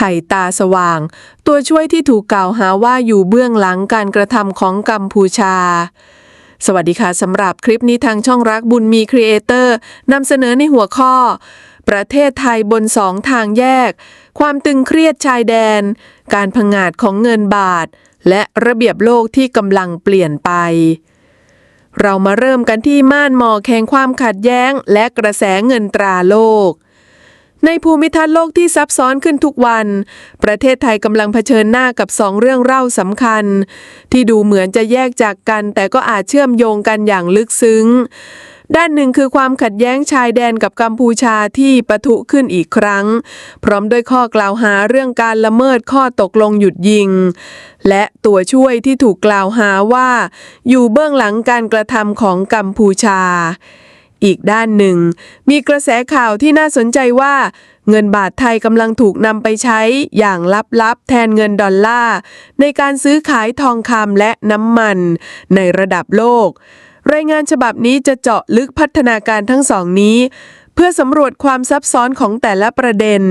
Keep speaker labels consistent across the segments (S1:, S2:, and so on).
S1: ไผ่ตาสว่าง ตัวช่วยที่ถูกกล่าวหาว่าอยู่เบื้องหลังการกระทำของกัมพูชา สวัสดีค่ะสำหรับคลิปนี้ทางช่องรักบุญมีครีเอเตอร์นำเสนอในหัวข้อ ประเทศไทยบนสองทางแยก ความตึงเครียดชายแดน การผงาดของเงินบาท และระเบียบโลกที่กำลังเปลี่ยนไปเรามาเริ่มกันที่ม่านหมอกแห่งความขัดแย้งและกระแสเงินตราโลก ในภูมิทัศน์โลกที่ซับซ้อนขึ้นทุกวัน ประเทศไทยกำลังเผชิญหน้ากับสองเรื่องเล่าสำคัญ ที่ดูเหมือนจะแยกจากกัน แต่ก็อาจเชื่อมโยงกันอย่างลึกซึ้ง ด้านหนึ่งคือความขัดแย้งชายแดนกับกัมพูชาที่ปะทุขึ้นอีกครั้ง พร้อมด้วยข้อกล่าวหาเรื่องการละเมิดข้อตกลงหยุดยิง และตัวช่วยที่ถูกกล่าวหาว่า อยู่เบื้องหลังการกระทำของกัมพูชา อีกด้านหนึ่ง มีกระแสข่าวที่น่าสนใจว่า เงินบาทไทยกำลังถูกนำไปใช้อย่างลับๆ แทนเงินดอลลาร์ ในการซื้อขายทองคำและน้ำมัน ในระดับโลก รายงานฉบับนี้จะเจาะลึกพัฒนาการทั้งสองนี้ เพื่อสำรวจความซับซ้อนของแต่ละประเด็น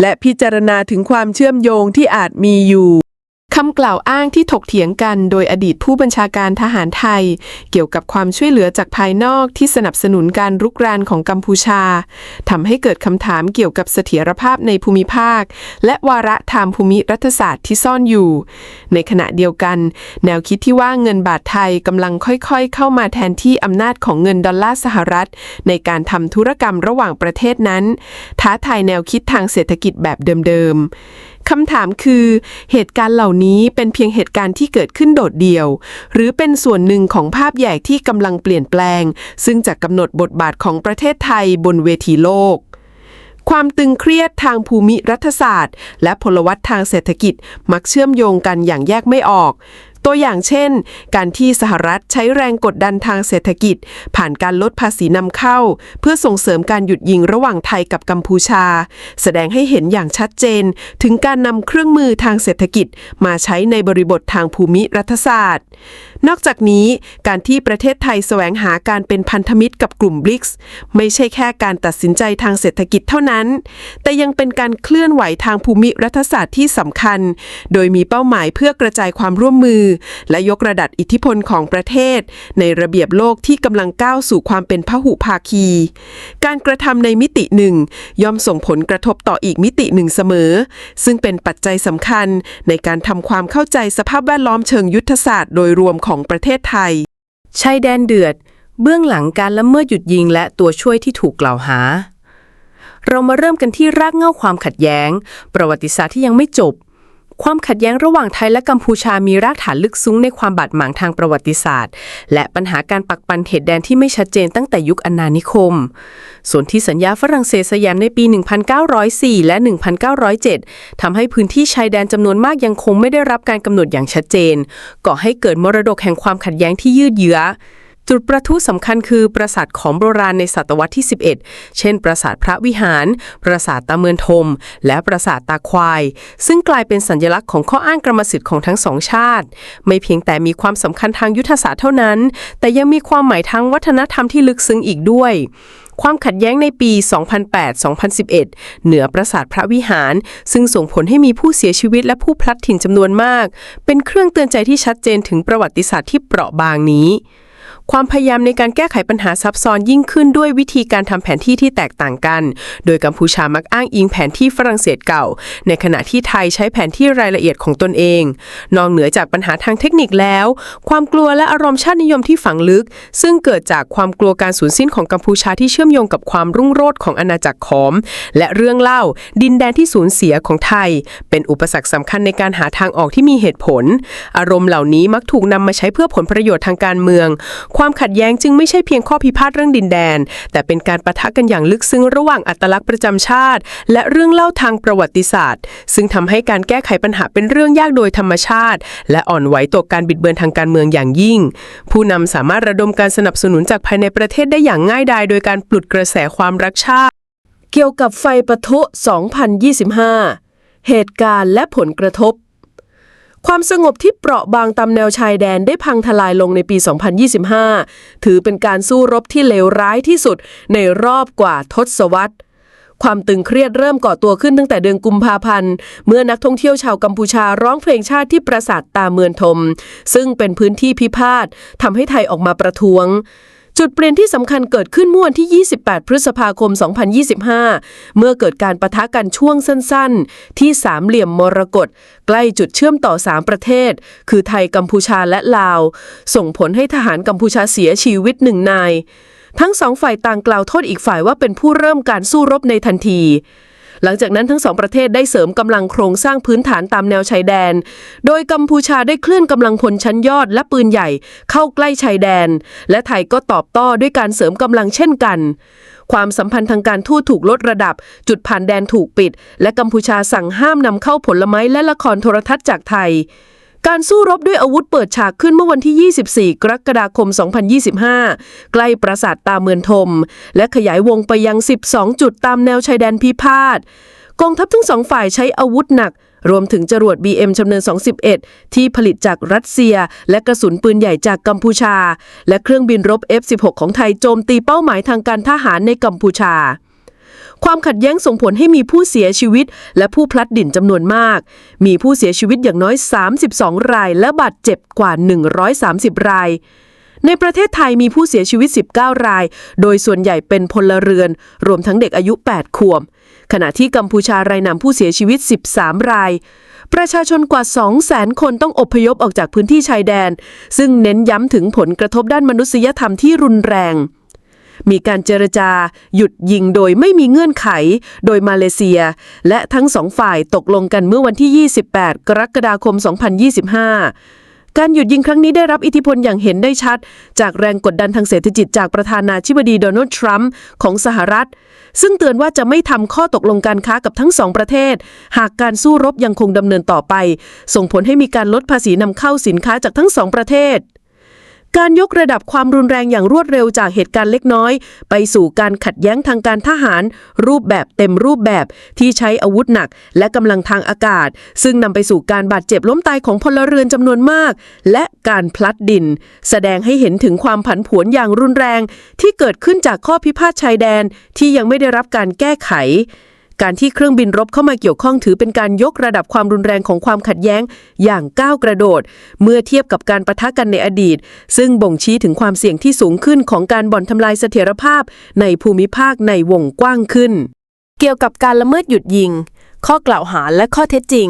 S1: และพิจารณาถึงความเชื่อมโยงที่อาจมีอยู่ำกล่าวอ้างที่ถกเถียงกันโดยอดีตผู้บัญชาการทหารไทย เกี่ยวกับความช่วยเหลือจากภายนอกที่สนับสนุนการรุกรานของกัมพูชาทำให้เกิดคำถามเกี่ยวกับเสถียรภาพในภูมิภาค และวาระทางภูมิรัฐศาสตร์ที่ซ่อนอยู่ ในขณะเดียวกัน แนวคิดที่ว่าเงินบาทไทยกำลังค่อยๆ เข้ามาแทนที่อำนาจของเงินดอลลาร์สหรัฐ ในการทำธุรกรรมระหว่างประเทศนั้น ท้าทายแนวคิดทางเศรษฐกิจแบบเดิมๆ คำถามคือ เหตุการณ์เหล่านี้เป็นเพียงเหตุการณ์ที่เกิดขึ้นโดดเดี่ยว หรือเป็นส่วนหนึ่งของภาพใหญ่ที่กำลังเปลี่ยนแปลง ซึ่งจะกำหนดบทบาทของประเทศไทยบนเวทีโลกความตึงเครียดทางภูมิรัฐศาสตร์ และพลวัตทางเศรษฐกิจมักเชื่อมโยงกันอย่างแยกไม่ออก ตัวอย่างเช่น การที่สหรัฐใช้แรงกดดันทางเศรษฐกิจ ผ่านการลดภาษีนำเข้า เพื่อส่งเสริมการหยุดยิงระหว่างไทยกับกัมพูชา แสดงให้เห็นอย่างชัดเจน ถึงการนำเครื่องมือทางเศรษฐกิจ มาใช้ในบริบททางภูมิรัฐศาสตร์ นอกจากนี้การที่ประเทศไทยแสวงหาการเป็นพันธมิตรกับกลุ่มบริกส์ไม่ใช่แค่การตัดสินใจทางเศรษฐกิจเท่านั้น แต่ยังเป็นการเคลื่อนไหวทางภูมิรัฐศาสตร์ที่สำคัญ โดยมีเป้าหมายเพื่อกระจายความร่วมมือ และยกระดับอิทธิพลของประเทศ ในระเบียบโลกที่กำลังก้าวสู่ความเป็นพหุภาคี การกระทำในมิติหนึ่งย่อมส่งผลกระทบต่ออีกมิติหนึ่งเสมอ ซึ่งเป็นปัจจัยสำคัญในการทำความเข้าใจสภาพแวดล้อมเชิงยุทธศาสตร์โดยรวมของประเทศไทย ชายแดนเดือด เบื้องหลังการละเมิดหยุดยิงและตัวช่วยที่ถูกกล่าวหา เรามาเริ่มกันที่รากเหง้าความขัดแย้ง ประวัติศาสตร์ที่ยังไม่จบ ความขัดแย้งระหว่างไทยและกัมพูชามีรากฐานลึกซึ้งในความบาดหมางทางประวัติศาสตร์ และปัญหาการปักปันเขตแดนที่ไม่ชัดเจนตั้งแต่ยุคอาณานิคม ส่วนที่สัญญาฝรั่งเศสสยามในปี 1904 และ 1907ทำให้พื้นที่ชายแดนจำนวนมากยังคงไม่ได้รับการกำหนดอย่างชัดเจน ก่อให้เกิดมรดกแห่งความขัดแย้งที่ยืดเยื้อ จุดประทุสำคัญคือปราสาทของโบราณในศตวรรษที่ 11 เช่น ปราสาทพระวิหาร ปราสาทตาเมือนทม และปราสาทตาควาย ซึ่งกลายเป็นสัญลักษณ์ของข้ออ้างกรรมสิทธิ์ของทั้งสองชาติ ไม่เพียงแต่มีความสำคัญทางยุทธศาสตร์เท่านั้น แต่ยังมีความหมายทางวัฒนธรรมที่ลึกซึ้งอีกด้วยความขัดแย้งในปี 2008-2011 เหนือปราสาทพระวิหาร ซึ่งส่งผลให้มีผู้เสียชีวิตและผู้พลัดถิ่นจำนวนมาก เป็นเครื่องเตือนใจที่ชัดเจนถึงประวัติศาสตร์ที่เปราะบางนี้ ความพยายามในการแก้ไขปัญหาซับซ้อนยิ่งขึ้นด้วยวิธีการทำแผนที่ที่แตกต่างกัน โดยกัมพูชามักอ้างอิงแผนที่ฝรั่งเศสเก่า ในขณะที่ไทยใช้แผนที่รายละเอียดของตนเอง นอกเหนือจากปัญหาทางเทคนิคแล้ว ความกลัวและอารมณ์ชาตินิยมที่ฝังลึก ซึ่งเกิดจากความกลัวการสูญสิ้นของกัมพูชาที่เชื่อมโยงกับความรุ่งโรจน์ของอาณาจักรขอม และเรื่องเล่า ดินแดนที่สูญเสียของไทย เป็นอุปสรรคสำคัญในการหาทางออกที่มีเหตุผล อารมณ์เหล่านี้มักถูกนำมาใช้เพื่อผลประโยชน์ทางการเมืองความขัดแย้งจึงไม่ใช่เพียงข้อพิพาทเรื่องดินแดน แต่เป็นการปะทะกันอย่างลึกซึ้งระหว่างอัตลักษณ์ประจำชาติ และเรื่องเล่าทางประวัติศาสตร์ ซึ่งทำให้การแก้ไขปัญหาเป็นเรื่องยากโดยธรรมชาติ และอ่อนไหวต่อการบิดเบือนทางการเมืองอย่างยิ่ง ผู้นำสามารถระดมการสนับสนุนจากภายในประเทศได้อย่างง่ายดายโดยการปลุกกระแสความรักชาติ เกี่ยวกับไฟปะทุ 2025 เหตุการณ์และผลกระทบ ความสงบที่เปราะบางตามแนวชายแดนได้พังทลายลงในปี 2025 ถือเป็นการสู้รบที่เลวร้ายที่สุดในรอบกว่าทศวรรษความตึงเครียดเริ่มก่อตัวขึ้นตั้งแต่เดือนกุมภาพันธ์ เมื่อนักท่องเที่ยวชาวกัมพูชาร้องเพลงชาติที่ปราสาทตาเมือนทม ซึ่งเป็นพื้นที่พิพาททำให้ไทยออกมาประท้วง จุดเปลี่ยนที่สำคัญเกิดขึ้นเมื่อวันที่ 28 พฤษภาคม 2025 เมื่อเกิดการประทะกันช่วงสั้นๆ ที่สามเหลี่ยมมรกตใกล้จุดเชื่อมต่อ 3 ประเทศ คือไทยกัมพูชาและลาว ส่งผลให้ทหารกัมพูชาเสียชีวิตหนึ่งนาย ทั้งสองฝ่ายต่างกล่าวโทษอีกฝ่ายว่าเป็นผู้เริ่มการสู้รบในทันที หลังจากนั้นทั้งสองประเทศได้เสริมกำลังโครงสร้างพื้นฐานตามแนวชายแดน โดยกัมพูชาได้เคลื่อนกำลังพลชั้นยอดและปืนใหญ่เข้าใกล้ชายแดน และไทยก็ตอบโต้ด้วยการเสริมกำลังเช่นกัน ความสัมพันธ์ทางการทูตถูกลดระดับ จุดผ่านแดนถูกปิด และกัมพูชาสั่งห้ามนำเข้าผลไม้และละครโทรทัศน์จากไทย การสู้รบด้วยอาวุธเปิดฉากขึ้นเมื่อวันที่ 24 กรกฎาคม 2025 ใกล้ปราสาทตาเมือนทม และขยายวงไปยัง 12 จุดตามแนวชายแดนพิพาทกองทัพทั้งสองฝ่ายใช้อาวุธหนัก รวมถึงจรวด BM ชำเนิน 211 ที่ผลิตจากรัสเซีย และกระสุนปืนใหญ่จากกัมพูชา และเครื่องบินรบ F-16 ของไทยโจมตีเป้าหมายทางการทหารในกัมพูชา ความขัดแย้งส่งผลให้มีผู้เสียชีวิต และผู้พลัดดิ่นจำนวนมาก มีผู้เสียชีวิตอย่างน้อย 32 ราย และบาดเจ็บกว่า 130 ราย ในประเทศไทยมีผู้เสียชีวิต 19 ราย โดยส่วนใหญ่เป็นพลเรือน รวมทั้งเด็กอายุ 8 ขวบ ขณะที่กัมพูชารายนามผู้เสียชีวิต 13 รายประชาชนกว่า 200,000 คนต้องอพยพออกจากพื้นที่ชายแดน ซึ่งเน้นย้ำถึงผลกระทบด้านมนุษยธรรมที่รุนแรง มีการเจรจา หยุดยิงโดยไม่มีเงื่อนไข โดยมาเลเซีย และทั้งสองฝ่ายตกลงกันเมื่อวันที่ 28 กรกฎาคม 2025การหยุดยิงครั้งนี้ได้รับอิทธิพลอย่างเห็นได้ชัด จากแรงกดดันทางเศรษฐกิจจากประธานาธิบดีโดนัลด์ทรัมป์ของสหรัฐ ซึ่งเตือนว่าจะไม่ทำข้อตกลงการค้ากับทั้งสองประเทศ หากการสู้รบยังคงดำเนินต่อไป ส่งผลให้มีการลดภาษีนำเข้าสินค้าจากทั้งสองประเทศ การยกระดับความรุนแรงอย่างรวดเร็วจากเหตุการณ์เล็กน้อย ไปสู่การขัดแย้งทางการทหาร รูปแบบเต็มรูปแบบที่ใช้อาวุธหนัก และกำลังทางอากาศ ซึ่งนำไปสู่การบาดเจ็บล้มตายของพลเรือนจำนวนมาก และการพลัดดิน แสดงให้เห็นถึงความผันผวนอย่างรุนแรง ที่เกิดขึ้นจากข้อพิพาทชายแดนที่ยังไม่ได้รับการแก้ไข การที่เครื่องบินรบเข้ามาเกี่ยวข้องถือเป็นการยกระดับความรุนแรงของความขัดแย้ง อย่างก้าวกระโดด เมื่อเทียบกับการประทะกันในอดีต ซึ่งบ่งชี้ถึงความเสี่ยงที่สูงขึ้นของการบ่อนทำลายเสถียรภาพ ในภูมิภาคในวงกว้างขึ้น เกี่ยวกับการละเมิดหยุดยิง ข้อกล่าวหาและข้อเท็จจริง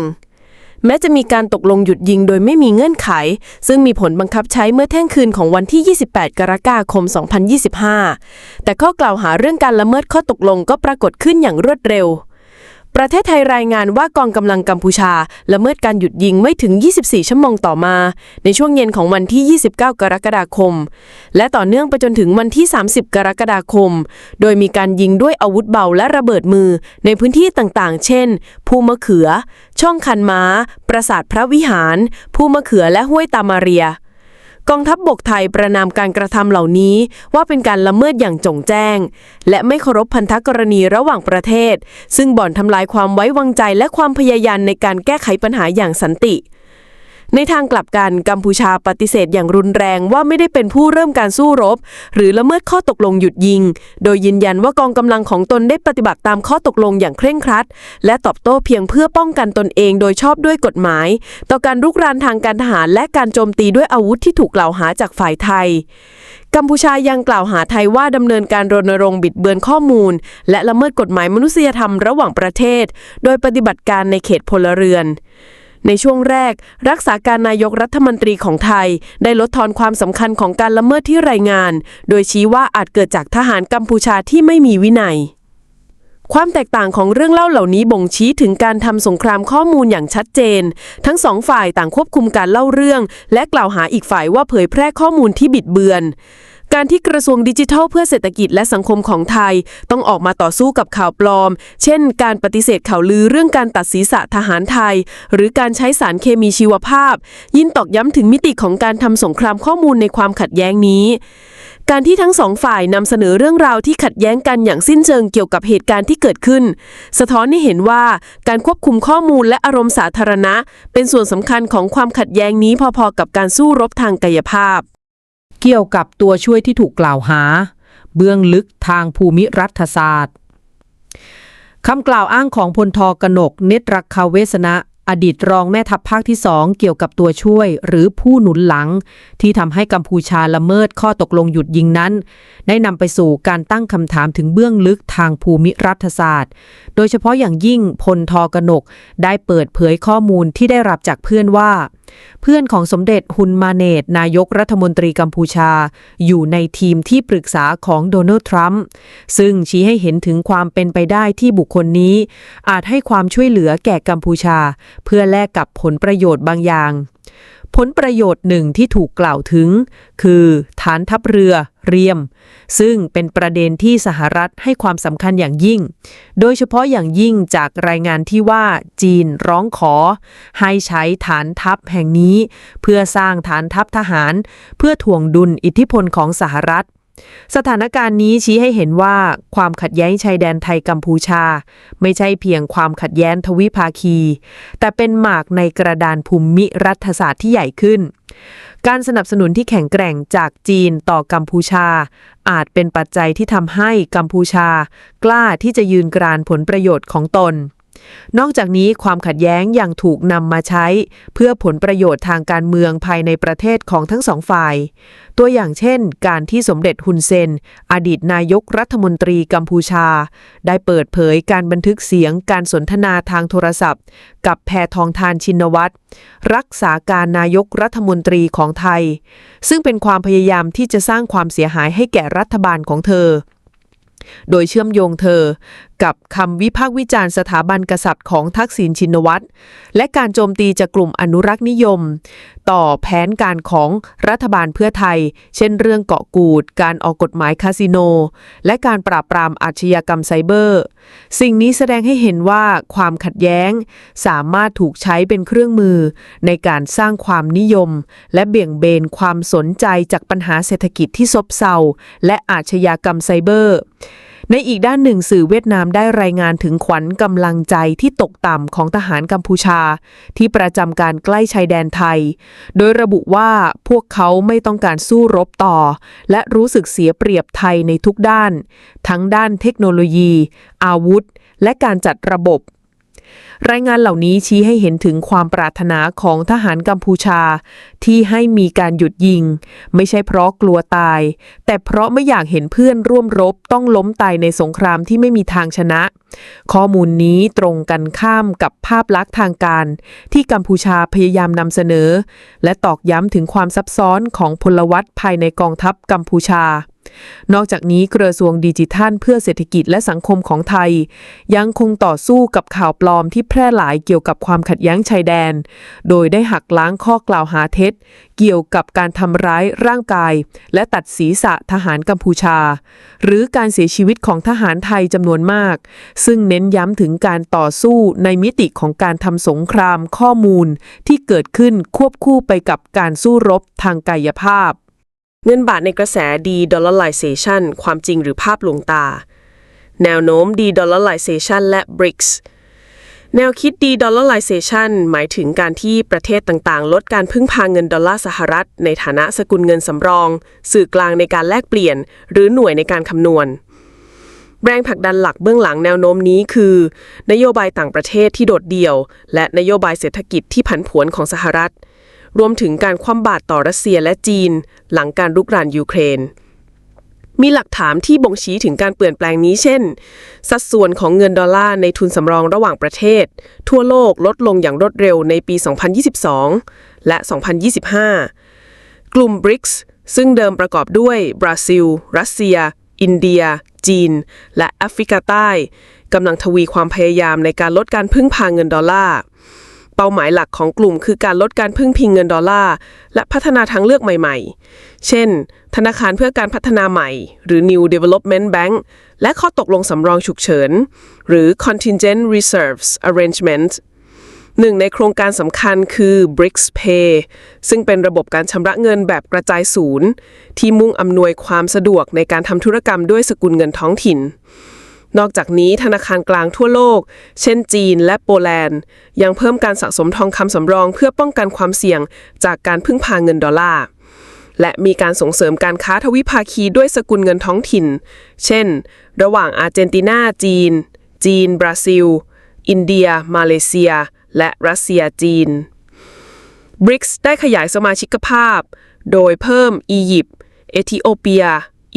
S1: แม้จะมีการตกลงหยุดยิงโดยไม่มีเงื่อนไข ซึ่งมีผลบังคับใช้เมื่อเที่ยงคืนของวันที่ 28 กรกฎาคม 2025 แต่ข้อกล่าวหาเรื่องการละเมิดข้อตกลงก็ปรากฏขึ้นอย่างรวดเร็ว ประเทศไทยรายงานว่ากองกำลังกัมพูชาละเมิดการหยุดยิงไม่ถึง 24 ชั่วโมงต่อมา ในช่วงเย็นของวันที่ 29 กรกฎาคม และต่อเนื่องไปจนถึงวันที่ 30 กรกฎาคม โดยมีการยิงด้วยอาวุธเบาและระเบิดมือในพื้นที่ต่างๆ เช่น ภูมะเขือ ช่องคันม้า ปราสาทพระวิหาร ภูมะเขือและห้วยตามาเรีย กองทัพบบกไทยประนามการกระทำเหล่านี้ ว่าเป็นการละเมิดอย่างจงแจ้ง และไม่เคารพพันธกรณีระหว่างประเทศ ซึ่งบ่อนทำลายความไว้วางใจและความพยายามในการแก้ไขปัญหาอย่างสันติ ในทางกลับกันกัมพูชาปฏิเสธอย่างรุนแรงว่าไม่ได้เป็นผู้เริ่มการสู้รบ หรือละเมิดข้อตกลงหยุดยิง โดยยืนยันว่ากองกำลังของตนได้ปฏิบัติตามข้อตกลงอย่างเคร่งครัด และตอบโต้เพียงเพื่อป้องกันตนเองโดยชอบด้วยกฎหมาย ต่อการรุกรานทางการทหารและการโจมตีด้วยอาวุธที่ถูกกล่าวหาจากฝ่ายไทยกัมพูชายังกล่าวหาไทยว่าดำเนินการรณรงค์บิดเบือนข้อมูล และละเมิดกฎหมายมนุษยธรรมระหว่างประเทศ โดยปฏิบัติการในเขตพลเรือน ในช่วงแรก รักษาการนายกรัฐมนตรีของไทย ได้ลดทอนความสำคัญของการละเมิดที่รายงาน โดยชี้ว่าอาจเกิดจากทหารกัมพูชาที่ไม่มีวินัย ความแตกต่างของเรื่องเล่าเหล่านี้บ่งชี้ถึงการทำสงครามข้อมูลอย่างชัดเจน ทั้งสองฝ่ายต่างควบคุมการเล่าเรื่อง และกล่าวหาอีกฝ่ายว่าเผยแพร่ข้อมูลที่บิดเบือน การที่กระทรวงดิจิทัลเพื่อเศรษฐกิจและสังคมของไทย ต้องออกมาต่อสู้กับข่าวปลอม เช่น การปฏิเสธข่าวลือเรื่องการตัดศีรษะทหารไทย หรือการใช้สารเคมีชีวภาพ ยิ่งตอกย้ำถึงมิติของการทำสงครามข้อมูลในความขัดแย้งนี้ การที่ทั้งสองฝ่ายนำเสนอเรื่องราวที่ขัดแย้งกันอย่างสิ้นเชิงเกี่ยวกับเหตุการณ์ที่เกิดขึ้น สะท้อนให้เห็นว่าการควบคุมข้อมูลและอารมณ์สาธารณะ เป็นส่วนสำคัญของความขัดแย้งนี้พอๆกับการสู้รบทางกายภาพ
S2: เกี่ยวกับตัวช่วยที่ถูกกล่าวหา เบื้องลึกทางภูมิรัฐศาสตร์คำกล่าวอ้างของพลทกนก เนตรคาเวสนะอดีตรองแม่ทัพภาคที่สองเกี่ยวกับตัวช่วยหรือผู้หนุนหลัง ที่ทำให้กัมพูชาละเมิดข้อตกลงหยุดยิงนั้น ได้นำไปสู่การตั้งคำถามถึงเบื้องลึกทางภูมิรัฐศาสตร์ โดยเฉพาะอย่างยิ่งพลทกนก ได้เปิดเผยข้อมูลที่ได้รับจากเพื่อนว่า เพื่อนของสมเด็จฮุนมาเนตนายกรัฐมนตรีกัมพูชา อยู่ในทีมที่ปรึกษาของโดนัลด์ทรัมป์ซึ่งชี้ให้เห็นถึงความเป็นไปได้ที่บุคคลนี้ อาจให้ความช่วยเหลือแก่กัมพูชา เพื่อแลกกับผลประโยชน์บางอย่าง ผลประโยชน์หนึ่งที่ถูกกล่าวถึง คือฐานทัพเรือเรียม ซึ่งเป็นประเด็นที่สหรัฐให้ความสำคัญอย่างยิ่ง โดยเฉพาะอย่างยิ่งจากรายงานที่ว่าจีนร้องขอ ให้ใช้ฐานทัพแห่งนี้ เพื่อสร้างฐานทัพทหาร เพื่อถ่วงดุลอิทธิพลของสหรัฐ สถานการณ์นี้ชี้ให้เห็นว่าความขัดแย้งชายแดนไทยกัมพูชา ไม่ใช่เพียงความขัดแย้งทวิภาคี แต่เป็นหมากในกระดานภูมิรัฐศาสตร์ที่ใหญ่ขึ้น การสนับสนุนที่แข็งแกร่งจากจีนต่อกัมพูชา อาจเป็นปัจจัยที่ทำให้กัมพูชา กล้าที่จะยืนกรานผลประโยชน์ของตน นอกจากนี้ความขัดแย้งยังถูกนำมาใช้ เพื่อผลประโยชน์ทางการเมืองภายในประเทศของทั้งสองฝ่าย ตัวอย่างเช่น การที่สมเด็จฮุนเซน อดีตนายกรัฐมนตรีกัมพูชา ได้เปิดเผยการบันทึกเสียงการสนทนาทางโทรศัพท์ กับแพทองทานชินวัตรรักษาการนายกรัฐมนตรีของไทย ซึ่งเป็นความพยายามที่จะสร้างความเสียหายให้แก่รัฐบาลของเธอโดยเชื่อมโยงเธอ กับคำวิพากษ์วิจารณ์สถาบันกษัตริย์ของทักษิณชินวัตร และการโจมตีจากกลุ่มอนุรักษ์นิยม ต่อแผนการของรัฐบาลเพื่อไทย เช่นเรื่องเกาะกูด การออกกฎหมายคาสิโน และการปราบปรามอาชญากรรมไซเบอร์ สิ่งนี้แสดงให้เห็นว่าความขัดแย้ง สามารถถูกใช้เป็นเครื่องมือ ในการสร้างความนิยม และเบี่ยงเบนความสนใจจากปัญหาเศรษฐกิจที่ซบเซาและอาชญากรรมไซเบอร์ ในอีกด้านหนึ่งสื่อเวียดนามได้รายงานถึงขวัญกำลังใจที่ตกต่ำของทหารกัมพูชา ที่ประจำการใกล้ชายแดนไทย โดยระบุว่าพวกเขาไม่ต้องการสู้รบต่อ และรู้สึกเสียเปรียบไทยในทุกด้าน ทั้งด้านเทคโนโลยี อาวุธ และการจัดระบบ รายงานเหล่านี้ชี้ให้เห็นถึงความปรารถนาของทหารกัมพูชา ที่ให้มีการหยุดยิง ไม่ใช่เพราะกลัวตาย แต่เพราะไม่อยากเห็นเพื่อนร่วมรบต้องล้มตายในสงครามที่ไม่มีทางชนะ ข้อมูลนี้ตรงกันข้ามกับภาพลักษณ์ทางการ ที่กัมพูชาพยายามนำเสนอ และตอกย้ำถึงความซับซ้อนของพลวัตภายในกองทัพกัมพูชานอกจากนี้กระทรวงดิจิทัลเพื่อเศรษฐกิจและสังคมของไทย ยังคงต่อสู้กับข่าวปลอมที่แพร่หลายเกี่ยวกับความขัดแย้งชายแดน โดยได้หักล้างข้อกล่าวหาเท็จ เกี่ยวกับการทำร้ายร่างกาย และตัดศีรษะทหารกัมพูชา หรือการเสียชีวิตของทหารไทยจำนวนมาก ซึ่งเน้นย้ำถึงการต่อสู้ในมิติของการทำสงครามข้อมูลที่เกิดขึ้นควบคู่ไปกับการสู้รบทางกายภาพ
S1: เงินบาทในกระแส de-dollarization ความจริงหรือภาพลวงตา แนวโน้ม de-dollarization และ BRICS แนวคิด de-dollarization หมายถึงการที่ประเทศต่างๆ ลดการพึ่งพาเงินดอลลาร์สหรัฐ ในฐานะสกุลเงินสำรอง สื่อกลางในการแลกเปลี่ยน หรือหน่วยในการคำนวณ แรงผลักดันหลักเบื้องหลังแนวโน้มนี้คือ นโยบายต่างประเทศที่โดดเดี่ยว และนโยบายเศรษฐกิจที่ผันผวนของสหรัฐ รวมถึงการคว่ำบาตรต่อรัสเซียและจีน หลังการรุกรานยูเครน มีหลักฐานที่บ่งชี้ถึงการเปลี่ยนแปลงนี้เช่น สัดส่วนของเงินดอลลาร์ในทุนสำรองระหว่างประเทศ ทั่วโลกลดลงอย่างรวดเร็วในปี 2022 และ 2025 กลุ่ม BRICS ซึ่งเดิมประกอบด้วยบราซิล รัสเซีย อินเดีย จีน และแอฟริกาใต้กำลังทวีความพยายามในการลดการพึ่งพาเงินดอลลาร์ เป้าหมายหลักของกลุ่มคือการลดการพึ่งพิงเงินดอลลาร์และพัฒนาทางเลือกใหม่ๆ เช่น ธนาคารเพื่อการพัฒนาใหม่ หรือ New Development Bank และข้อตกลงสำรองฉุกเฉิน หรือ Contingent Reserves Arrangement หนึ่งในโครงการสำคัญคือ BRICS Pay ซึ่งเป็นระบบการชำระเงินแบบกระจายศูนย์ ที่มุ่งอำนวยความสะดวกในการทำธุรกรรมด้วยสกุลเงินท้องถิ่น นอกจากนี้ธนาคารกลางทั่วโลก เช่นจีนและโปแลนด์ ยังเพิ่มการสะสมทองคำสำรองเพื่อป้องกันความเสี่ยงจากการพึ่งพาเงินดอลลาร์และมีการส่งเสริมการค้าทวิภาคีด้วยสกุลเงินท้องถิ่น เช่น ระหว่างอาร์เจนตินาจีน
S3: จีน บราซิล อินเดีย มาเลเซีย และรัสเซียจีน BRICS ได้ขยายสมาชิกภาพ โดยเพิ่มอียิปต์ เอธิโอเปีย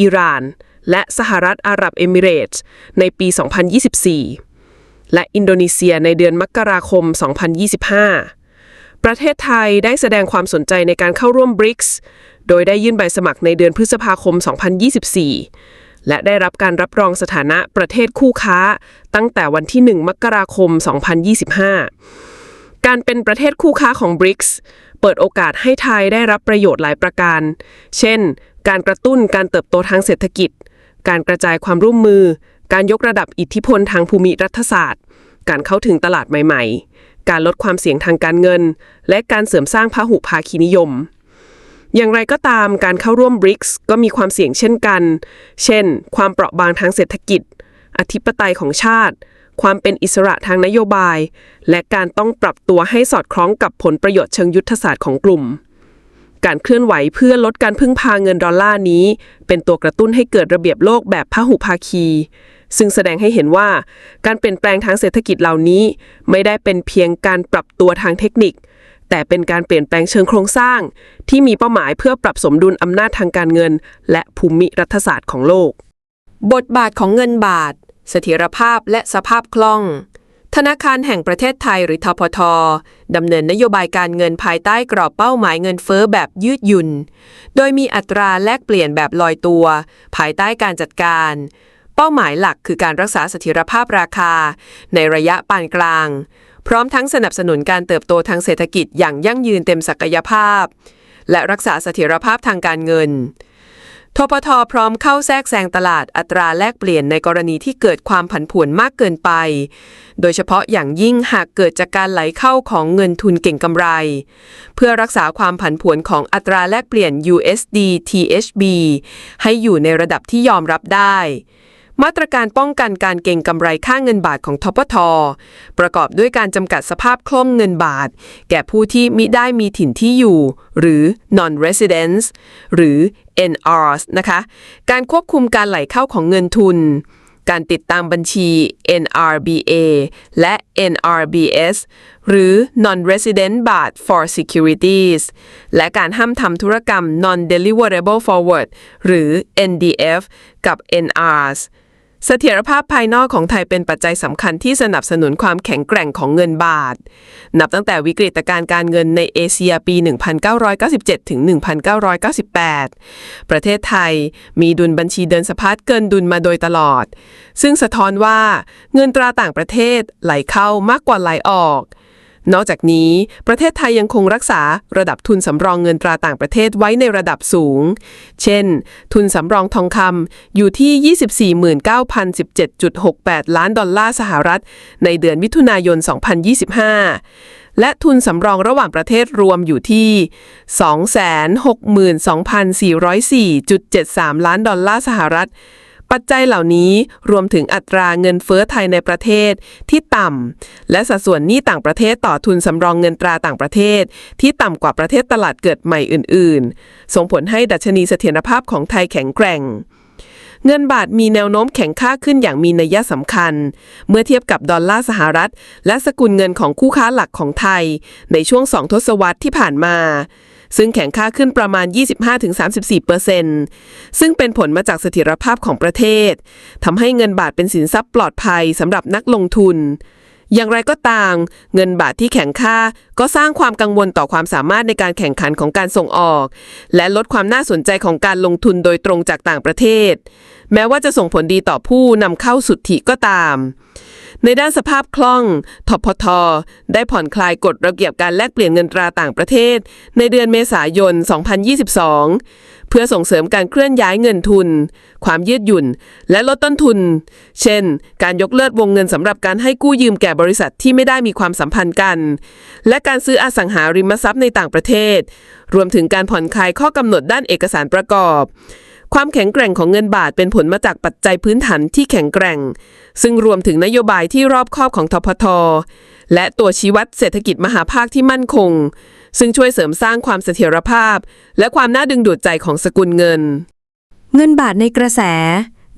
S3: อิหร่าน และสหรัฐอาหรับเอมิเรตส์ในปี 2024 และอินโดนีเซียในเดือนมกราคม 2025 ประเทศไทยได้แสดงความสนใจในการเข้าร่วม BRICS โดยได้ยื่นใบสมัครในเดือนพฤษภาคม 2024 และได้รับการรับรองสถานะประเทศคู่ค้า ตั้งแต่วันที่ 1 มกราคม 2025 การเป็นประเทศคู่ค้าของ BRICS เปิดโอกาสให้ไทยได้รับประโยชน์หลายประการ เช่น การกระตุ้นการเติบโตทางเศรษฐกิจ การกระจายความร่วมมือ การยกระดับอิทธิพลทางภูมิรัฐศาสตร์ การเข้าถึงตลาดใหม่ ๆ การลดความเสี่ยงทางการเงิน และการเสริมสร้างพหุภาคีนิยม อย่างไรก็ตามการเข้าร่วม BRICS ก็มีความเสี่ยงเช่นกัน เช่น ความเปราะบางทางเศรษฐกิจ อธิปไตยของชาติ ความเป็นอิสระทางนโยบาย และการต้องปรับตัวให้สอดคล้องกับผลประโยชน์เชิงยุทธศาสตร์ของกลุ่ม การเคลื่อนไหวเพื่อลดการพึ่งพาเงินดอลลาร์นี้ เป็นตัวกระตุ้นให้เกิดระเบียบโลกแบบพหุภาคี ซึ่งแสดงให้เห็นว่า การเปลี่ยนแปลงทางเศรษฐกิจเหล่านี้ ไม่ได้เป็นเพียงการปรับตัวทางเทคนิค แต่เป็นการเปลี่ยนแปลงเชิงโครงสร้าง ที่มีเป้าหมายเพื่อปรับสมดุลอำนาจทางการเงิน และภูมิรัฐศาสตร์ของโลก
S1: บทบาทของเงินบาท เสถียรภาพและสภาพคล่อง ธนาคารแห่งประเทศไทยหรือทพทดำเนินนโยบายการเงินภายใต้กรอบเป้าหมายเงินเฟ้อแบบยืดหยุ่น โดยมีอัตราแลกเปลี่ยนแบบลอยตัว ภายใต้การจัดการ เป้าหมายหลักคือการรักษาเสถียรภาพราคา ในระยะปานกลาง พร้อมทั้งสนับสนุนการเติบโตทางเศรษฐกิจอย่างยั่งยืนเต็มศักยภาพ และรักษาเสถียรภาพทางการเงิน ทปทพร้อมเข้าแทรกแซงตลาดอัตราแลกเปลี่ยนในกรณีที่เกิดความผันผวนมากเกินไป โดยเฉพาะอย่างยิ่งหากเกิดจากการไหลเข้าของเงินทุนเก่งกำไร เพื่อรักษาความผันผวนของอัตราแลกเปลี่ยน USD THB ให้อยู่ในระดับที่ยอมรับได้ มาตรการป้องกันการเก็งกำไรค่าเงินบาทของทปท ประกอบด้วยการจำกัดสภาพคล่องเงินบาท แก่ผู้ที่มิได้มีถิ่นที่อยู่ หรือ non-residents หรือ NRs นะคะ การควบคุมการไหลเข้าของเงินทุน การติดตามบัญชี NRBA และ NRBS หรือ Non-Resident Baht for Securities และการห้ามทำธุรกรรม Non-Deliverable Forward หรือ NDF กับ NRs เสถียรภาพภายนอกของไทยเป็นปัจจัยสำคัญที่สนับสนุนความแข็งแกร่งของเงินบาท นับตั้งแต่วิกฤตการณ์การเงินในเอเชียปี 1997 ถึง 1998 ประเทศไทยมีดุลบัญชีเดินสะพัดเกินดุลมาโดยตลอด ซึ่งสะท้อนว่าเงินตราต่างประเทศไหลเข้ามากกว่าไหลออก นอกจากนี้ ประเทศไทยยังคงรักษาระดับทุนสำรองเงินตราต่างประเทศไว้ในระดับสูง เช่น ทุนสำรองทองคำอยู่ที่ 24,917.68 ล้านดอลลาร์สหรัฐ ในเดือนมิถุนายน 2025 และทุนสำรองระหว่างประเทศรวมอยู่ที่ 262,404.73 ล้านดอลลาร์สหรัฐ ปัจจัยเหล่านี้รวมถึงอัตราเงินเฟ้อไทยในประเทศที่ต่ำ และสัดส่วนหนี้ต่างประเทศต่อทุนสำรองเงินตราต่างประเทศ ที่ต่ำกว่าประเทศตลาดเกิดใหม่อื่น ๆ ส่งผลให้ดัชนีเสถียรภาพของไทยแข็งแกร่งเงินบาทมีแนวโน้มแข็งค่าขึ้นอย่างมีนัยสำคัญ เมื่อเทียบกับดอลลาร์สหรัฐ และสกุลเงินของคู่ค้าหลักของไทย ในช่วง2ทศวรรษที่ผ่านมา ซึ่งแข็งค่าขึ้นประมาณ 25-34%ซึ่งเป็นผลมาจากเสถียรภาพของประเทศทำให้เงินบาทเป็นสินทรัพย์ปลอดภัยสำหรับนักลงทุน อย่างไรก็ตามเงินบาทที่แข็งค่าก็สร้างความกังวลต่อความสามารถในการแข่งขันของการส่งออก และลดความน่าสนใจของการลงทุนโดยตรงจากต่างประเทศ แม้ว่าจะส่งผลดีต่อผู้นำเข้าสุทธิก็ตาม ในด้านสภาพคล่อง ทพท ได้ผ่อนคลายกฎระเบียบการแลกเปลี่ยนเงินตราต่างประเทศ ในเดือนเมษายน 2022 เพื่อส่งเสริมการเคลื่อนย้ายเงินทุน ความยืดหยุ่น และลดต้นทุน เช่น การยกเลิกวงเงินสำหรับการให้กู้ยืมแก่บริษัทที่ไม่ได้มีความสัมพันธ์กัน และการซื้ออสังหาริมทรัพย์ในต่างประเทศ รวมถึงการผ่อนคลายข้อกำหนดด้านเอกสารประกอบ ความแข็งแกร่งของเงินบาทเป็นผลมาจากปัจจัยพื้นฐานที่แข็งแกร่ง ซึ่งรวมถึงนโยบายที่รอบคอบของทพท และตัวชี้วัดเศรษฐกิจมหาภาคที่มั่นคง ซึ่งช่วยเสริมสร้างความเสถียรภาพ และความน่าดึงดูดใจของสกุลเงิน
S4: เงินบาทในกระแส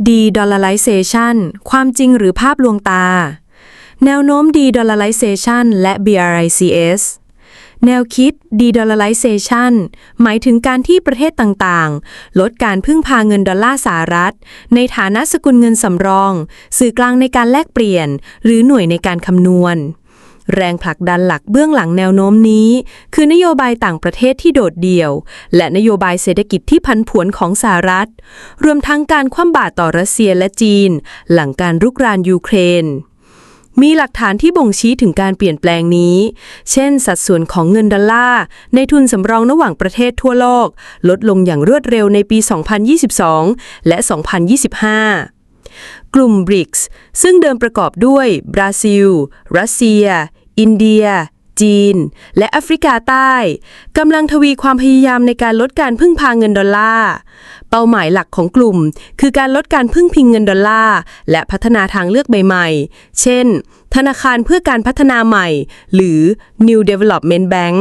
S1: de-dollarization ความจริงหรือภาพลวงตา แนวโน้ม de-dollarization และ BRICS แนวคิด de-dollarization หมายถึงการที่ประเทศต่างๆ ลดการพึ่งพาเงินดอลลาร์สหรัฐ ในฐานะสกุลเงินสำรอง สื่อกลางในการแลกเปลี่ยน หรือหน่วยในการคำนวณ แรงผลักดันหลักเบื้องหลังแนวโน้มนี้ คือนโยบายต่างประเทศที่โดดเดี่ยว และนโยบายเศรษฐกิจที่พันผวนของสหรัฐ รวมทั้งการคว่ำบาตรต่อรัสเซียและจีน หลังการรุกรานยูเครน มีหลักฐานที่บ่งชี้ถึงการเปลี่ยนแปลงนี้ เช่น สัดส่วนของเงินดอลลาร์ในทุนสำรองระหว่างประเทศทั่วโลก ลดลงอย่างรวดเร็วในปี 2022 และ 2025 กลุ่ม BRICS ซึ่งเดิมประกอบด้วย บราซิล รัสเซีย อินเดีย จีน และแอฟริกาใต้ กำลังทวีความพยายามในการลดการพึ่งพาเงินดอลลาร์ เป้าหมายหลักของกลุ่ม คือการลดการพึ่งพิงเงินดอลลาร์และพัฒนาทางเลือกใหม่ๆ เช่น ธนาคารเพื่อการพัฒนาใหม่ หรือ New Development Bank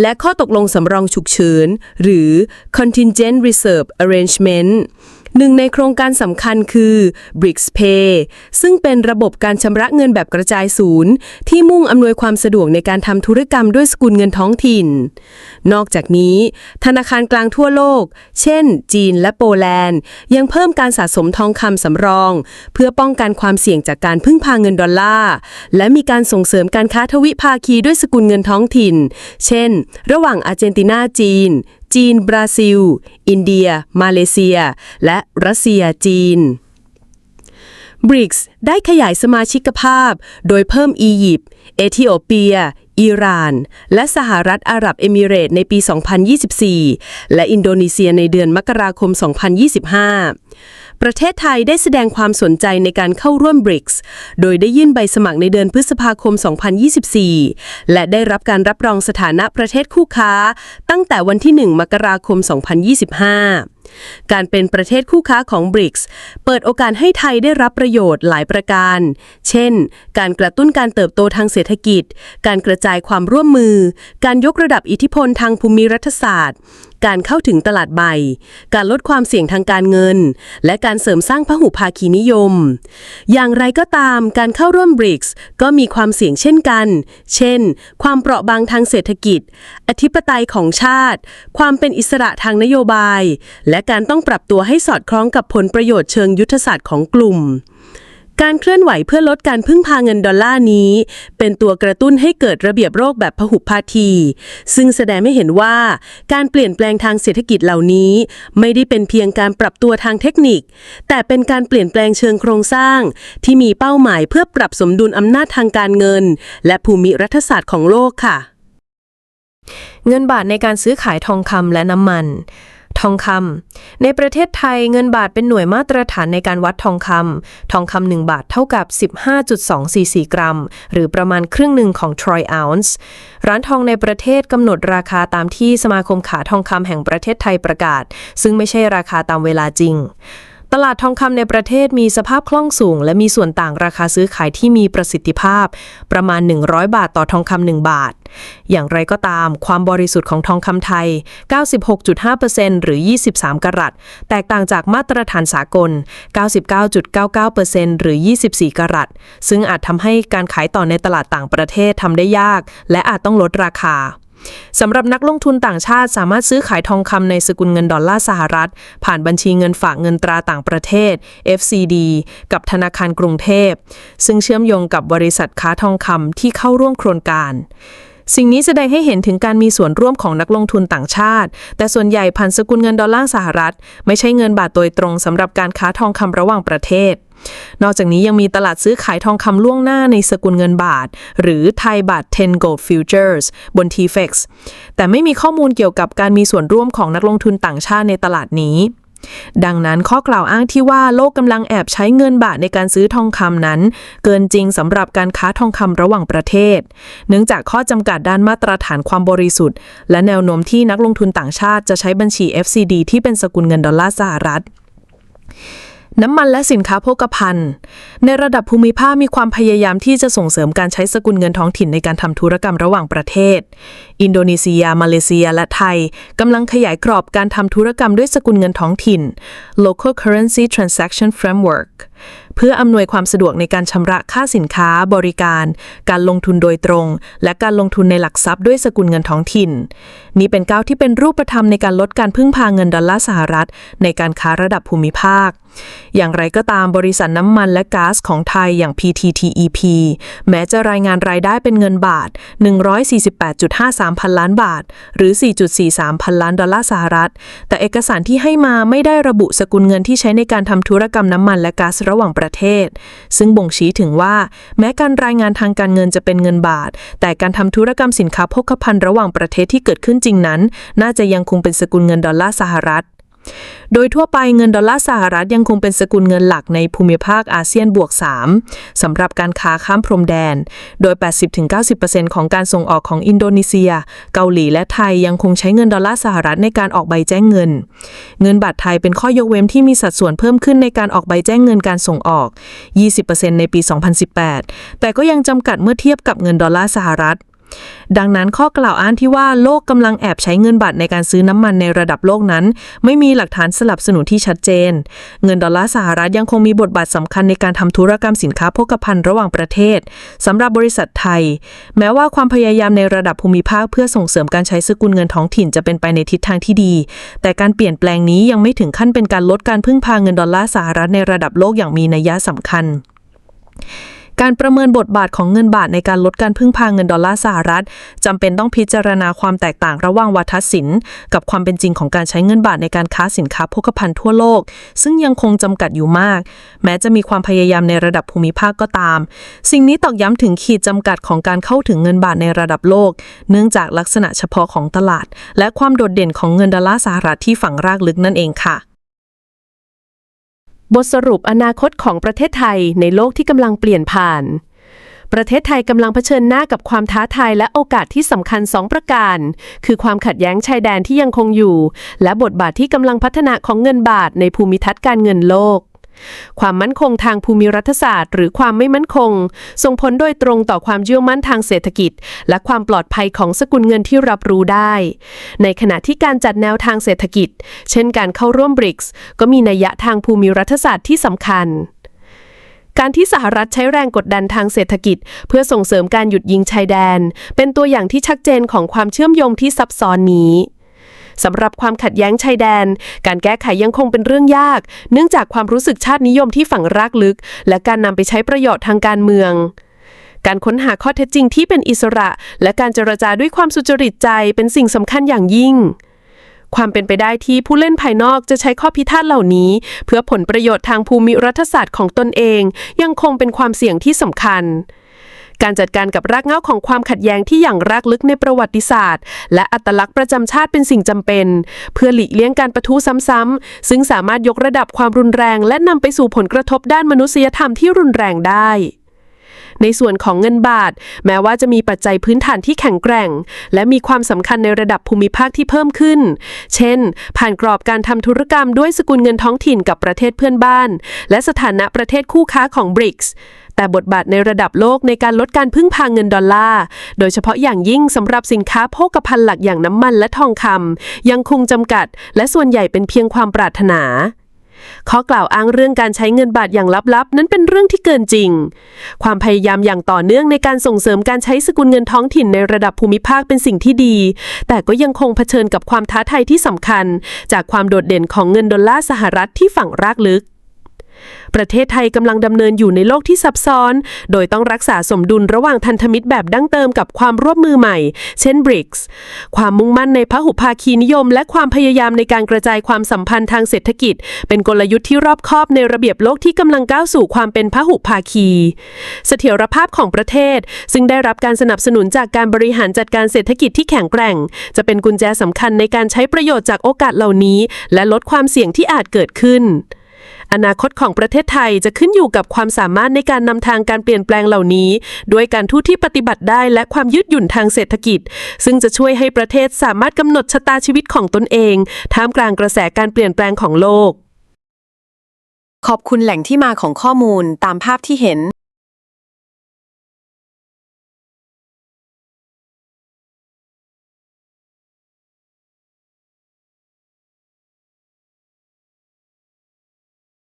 S1: และข้อตกลงสำรองฉุกเฉินหรือ Contingent Reserve Arrangement หนึ่งในโครงการสำคัญคือ BRICS Pay ซึ่งเป็นระบบการชำระเงินแบบกระจายศูนย์ ที่มุ่งอำนวยความสะดวกในการทำธุรกรรมด้วยสกุลเงินท้องถิ่น นอกจากนี้ ธนาคารกลางทั่วโลก เช่น จีนและโปแลนด์ ยังเพิ่มการสะสมทองคำสำรอง เพื่อป้องกันความเสี่ยงจากการพึ่งพาเงินดอลลาร์และมีการส่งเสริมการค้าทวิภาคีด้วยสกุลเงินท้องถิ่น เช่น ระหว่างอาร์เจนตินาจีน จีน บราซิล อินเดีย มาเลเซีย และรัสเซียจีน BRICS ได้ขยายสมาชิกภาพ โดยเพิ่มอียิปต์เอธิโอเปีย อิหร่าน และสหรัฐอาหรับเอมิเรตในปี 2024 และอินโดนีเซียในเดือนมกราคม 2025 ประเทศไทยได้แสดงความสนใจในการเข้าร่วม BRICS โดยได้ยื่นใบสมัครในเดือนพฤษภาคม 2024 และได้รับการรับรองสถานะประเทศคู่ค้า ตั้งแต่วันที่ 1 มกราคม 2025 การเป็นประเทศคู่ค้าของ BRICS เปิดโอกาสให้ไทยได้รับประโยชน์หลายประการ เช่น การกระตุ้นการเติบโตทางเศรษฐกิจ การกระจายความร่วมมือ การยกระดับอิทธิพลทางภูมิรัฐศาสตร์ การเข้าถึงตลาดใหม่การลดความเสี่ยงทางการเงิน และการเสริมสร้างพหุภาคีนิยม อย่างไรก็ตาม การเข้าร่วม BRICS ก็มีความเสี่ยงเช่นกัน เช่น ความเปราะบางทางเศรษฐกิจ อธิปไตยของชาติ ความเป็นอิสระทางนโยบาย และและการต้องปรับตัวให้สอดคล้องกับผลประโยชน์เชิงยุทธศาสตร์ของกลุ่ม การเคลื่อนไหวเพื่อลดการพึ่งพาเงินดอลลาร์นี้ เป็นตัวกระตุ้นให้เกิดระเบียบโรคแบบพหุพาที ซึ่งแสดงให้เห็นว่า การเปลี่ยนแปลงทางเศรษฐกิจเหล่านี้ ไม่ได้เป็นเพียงการปรับตัวทางเทคนิค แต่เป็นการเปลี่ยนแปลงเชิงโครงสร้าง ที่มีเป้าหมายเพื่อปรับสมดุลอำนาจทางการเงิน และภูมิรัฐศาสตร์ของโลกค่ะ
S5: เงินบาทในการซื้อขายทองคำและน้ำมัน ทองคำในประเทศไทยเงินบาทเป็นหน่วยมาตรฐานในการวัดทองคำทองคำหนึ่งบาทเท่ากับ 15.244 กรัม หรือประมาณครึ่งหนึ่งของทรอยออนซ์ร้านทองในประเทศกำหนดราคาตามที่สมาคมขาทองคำแห่งประเทศไทยประกาศ ซึ่งไม่ใช่ราคาตามเวลาจริง ตลาดทองคำในประเทศมีสภาพคล่องสูง และมีส่วนต่างราคาซื้อขายที่มีประสิทธิภาพ ประมาณ 100 บาทต่อทองคำ1บาท อย่างไรก็ตาม ความบริสุทธิ์ของทองคำไทย 96.5%หรือ 23 กรัตแตกต่างจากมาตรฐานสากล 99.99%หรือ 24 กรัตซึ่งอาจทำให้การขายต่อในตลาดต่างประเทศทำได้ยาก และอาจต้องลดราคา สำหรับนักลงทุนต่างชาติสามารถซื้อขายทองคำในสกุลเงินดอลลาร์สหรัฐ ผ่านบัญชีเงินฝากเงินตราต่างประเทศ FCD กับธนาคารกรุงเทพ ซึ่งเชื่อมโยงกับบริษัทค้าทองคำที่เข้าร่วมโครงการ สิ่งนี้แสดงให้เห็นถึงการมีส่วนร่วมของนักลงทุนต่างชาติ แต่ส่วนใหญ่ผ่านสกุลเงินดอลลาร์สหรัฐ ไม่ใช่เงินบาทโดยตรงสำหรับการค้าทองคำระหว่างประเทศ นอกจากนี้ยังมีตลาดซื้อขายทองคำล่วงหน้าในสกุลเงินบาท หรือไทยบาท10 Gold Futures บน TFX แต่ไม่มีข้อมูลเกี่ยวกับการมีส่วนร่วมของนักลงทุนต่างชาติในตลาดนี้ ดังนั้นข้อกล่าวอ้างที่ว่าโลกกำลังแอบใช้เงินบาทในการซื้อทองคำนั้น เกินจริงสำหรับการค้าทองคำระหว่างประเทศ เนื่องจากข้อจำกัดด้านมาตรฐานความบริสุทธิ์ และแนวโน้มที่นักลงทุนต่างชาติจะใช้บัญชี FCD ที่เป็นสกุลเงินดอลลาร์สหรัฐ
S6: น้ำมันและสินค้าโภคภัณฑ์ ในระดับภูมิภาคมีความพยายามที่จะส่งเสริมการใช้สกุลเงินท้องถิ่นในการทำธุรกรรมระหว่างประเทศ อินโดนีเซีย มาเลเซีย และไทยกำลังขยายกรอบการทำธุรกรรมด้วยสกุลเงินท้องถิ่น local currency transaction framework เพื่ออำนวยความสะดวกในการชำระค่าสินค้า บริการ การลงทุนโดยตรง และการลงทุนในหลักทรัพย์ด้วยสกุลเงินท้องถิ่น นี่เป็นก้าวที่เป็นรูปธรรมในการลดการพึ่งพาเงินดอลลาร์สหรัฐ ในการค้าระดับภูมิภาค อย่างไรก็ตามบริษัทน้ำมันและก๊าซของไทยอย่าง PTTEP แม้จะรายงานรายได้เป็นเงินบาท 148.53 พันล้านบาท หรือ 4.43 พันล้านดอลลาร์สหรัฐ แต่เอกสารที่ให้มาไม่ได้ระบุสกุลเงินที่ใช้ในการทำธุรกรรมน้ำมันและก๊าซระหว่างประเทศ ซึ่งบ่งชี้ถึงว่า แม้การรายงานทางการเงินจะเป็นเงินบาท แต่การทำธุรกรรมสินค้าโภคภัณฑ์ระหว่างประเทศที่เกิดขึ้นจริงนั้น น่าจะยังคงเป็นสกุลเงินดอลลาร์สหรัฐ โดยทั่วไปเงินดอลลาร์สหรัฐยังคงเป็นสกุลเงินหลักในภูมิภาคอาเซียนบวก 3 สำหรับการค้าข้ามพรมแดน โดย 80-90%ของการส่งออกของอินโดนีเซีย เกาหลีและไทยยังคงใช้เงินดอลลาร์สหรัฐในการออกใบแจ้งเงิน เงินบาทไทยเป็นข้อยกเว้นที่มีสัดส่วนเพิ่มขึ้นในการออกใบแจ้งเงินการส่งออก 20%ในปี 2018 แต่ก็ยังจำกัดเมื่อเทียบกับเงินดอลลาร์สหรัฐ ดังนั้นข้อกล่าวอ้างที่ว่าโลกกำลังแอบใช้เงินบาทในการซื้อน้ำมันในระดับโลกนั้น ไม่มีหลักฐานสลับสนุนที่ชัดเจน เงินดอลลาร์สหรัฐยังคงมีบทบาทสำคัญในการทำธุรกรรมสินค้าโภคภัณฑ์ระหว่างประเทศสำหรับบริษัทไทย แม้ว่าความพยายามในระดับภูมิภาคเพื่อส่งเสริมการใช้สกุลเงินท้องถิ่นจะเป็นไปในทิศทางที่ดี แต่การเปลี่ยนแปลงนี้ยังไม่ถึงขั้นเป็นการลดการพึ่งพาเงินดอลลาร์สหรัฐในระดับโลกอย่างมีนัยสำคัญ การประเมินบทบาทของเงินบาทในการลดการพึ่งพาเงินดอลลาร์สหรัฐจำเป็นต้องพิจารณาความแตกต่างระหว่างวัฒนศิลป์กับความเป็นจริงของการใช้เงินบาทในการค้าสินค้าโภคภัณฑ์ทั่วโลก ซึ่งยังคงจำกัดอยู่มาก แม้จะมีความพยายามในระดับภูมิภาคก็ตาม สิ่งนี้ตอกย้ำถึงขีดจำกัดของการเข้าถึงเงินบาทในระดับโลก เนื่องจากลักษณะเฉพาะของตลาด และความโดดเด่นของเงินดอลลาร์สหรัฐที่ฝังรากลึกนั่นเองค่ะ
S1: บทสรุปอนาคตของประเทศไทยในโลกที่กำลังเปลี่ยนผ่าน ประเทศไทยกำลังเผชิญหน้ากับความท้าทายและโอกาสที่สำคัญ2ประการ คือความขัดแย้งชายแดนที่ยังคงอยู่ และบทบาทที่กำลังพัฒนาของเงินบาทในภูมิทัศน์การเงินโลก ความมั่นคงทางภูมิรัฐศาสตร์ หรือความไม่มั่นคง ส่งผลโดยตรงต่อความเชื่อมั่นทางเศรษฐกิจ และความปลอดภัยของสกุลเงินที่รับรู้ได้ ในขณะที่การจัดแนวทางเศรษฐกิจ เช่นการเข้าร่วมบริกส์ก็มีนัยยะทางภูมิรัฐศาสตร์ที่สำคัญการที่สหรัฐใช้แรงกดดันทางเศรษฐกิจ เพื่อส่งเสริมการหยุดยิงชายแดน เป็นตัวอย่างที่ชัดเจนของความเชื่อมโยงที่ซับซ้อนนี้ สำหรับความขัดแย้งชายแดน การแก้ไขยังคงเป็นเรื่องยาก เนื่องจากความรู้สึกชาตินิยมที่ฝังรากลึก และการนำไปใช้ประโยชน์ทางการเมืองการค้นหาข้อเท็จจริงที่เป็นอิสระ และการเจรจาด้วยความสุจริตใจเป็นสิ่งสำคัญอย่างยิ่ง ความเป็นไปได้ที่ผู้เล่นภายนอกจะใช้ข้อพิพาทเหล่านี้ เพื่อผลประโยชน์ทางภูมิรัฐศาสตร์ของตนเอง ยังคงเป็นความเสี่ยงที่สำคัญ การจัดการกับรากเหง้าของความขัดแย้งที่อย่างรากลึกในประวัติศาสตร์ และอัตลักษณ์ประจำชาติเป็นสิ่งจำเป็น เพื่อหลีกเลี่ยงการประทุซ้ำๆซึ่งสามารถยกระดับความรุนแรง และนำไปสู่ผลกระทบด้านมนุษยธรรมที่รุนแรงได้ในส่วนของเงินบาท แม้ว่าจะมีปัจจัยพื้นฐานที่แข็งแกร่ง และมีความสำคัญในระดับภูมิภาคที่เพิ่มขึ้น เช่น ผ่านกรอบการทำธุรกรรมด้วยสกุลเงินท้องถิ่นกับประเทศเพื่อนบ้าน และสถานะประเทศคู่ค้าของบริกส์ แต่บทบาทในระดับโลกในการลดการพึ่งพาเงินดอลลาร์ โดยเฉพาะอย่างยิ่งสำหรับสินค้าโภคภัณฑ์หลักอย่างน้ำมันและทองคำยังคงจำกัด และส่วนใหญ่เป็นเพียงความปรารถนาข้อกล่าวอ้างเรื่องการใช้เงินบาทอย่างลับๆ นั้นเป็นเรื่องที่เกินจริง ความพยายามอย่างต่อเนื่องในการส่งเสริมการใช้สกุลเงินท้องถิ่นในระดับภูมิภาคเป็นสิ่งที่ดี แต่ก็ยังคงเผชิญกับความท้าทายที่สำคัญ จากความโดดเด่นของเงินดอลลาร์สหรัฐที่ฝังรากลึก ประเทศไทยกำลังดำเนินอยู่ในโลกที่ซับซ้อน โดยต้องรักษาสมดุลระหว่างพันธมิตรแบบดั้งเติมกับความร่วมมือใหม่ เช่น BRICS ความมุ่งมั่นในพหุภาคีนิยม และความพยายามในการกระจายความสัมพันธ์ทางเศรษฐกิจ เป็นกลยุทธ์ที่รอบคอบในระเบียบโลกที่กำลังก้าวสู่ความเป็นพหุภาคี เสถียรภาพของประเทศ ซึ่งได้รับการสนับสนุนจากการบริหารจัดการเศรษฐกิจที่แข็งแกร่ง จะเป็นกุญแจสำคัญในการใช้ประโยชน์จากโอกาสเหล่านี้ และลดความเสี่ยงที่อาจเกิดขึ้น อนาคตของประเทศไทยจะขึ้นอยู่กับความสามารถในการนำทางการเปลี่ยนแปลงเหล่านี้ ด้วยการทูตที่ปฏิบัติได้และความยืดหยุ่นทางเศรษฐกิจ ซึ่งจะช่วยให้ประเทศสามารถกำหนดชะตาชีวิตของตนเอง ท่ามกลางกระแสการเปลี่ยนแปลงของโลก ขอบคุณแหล่งที่มาของข้อมูลตามภาพที่เห็น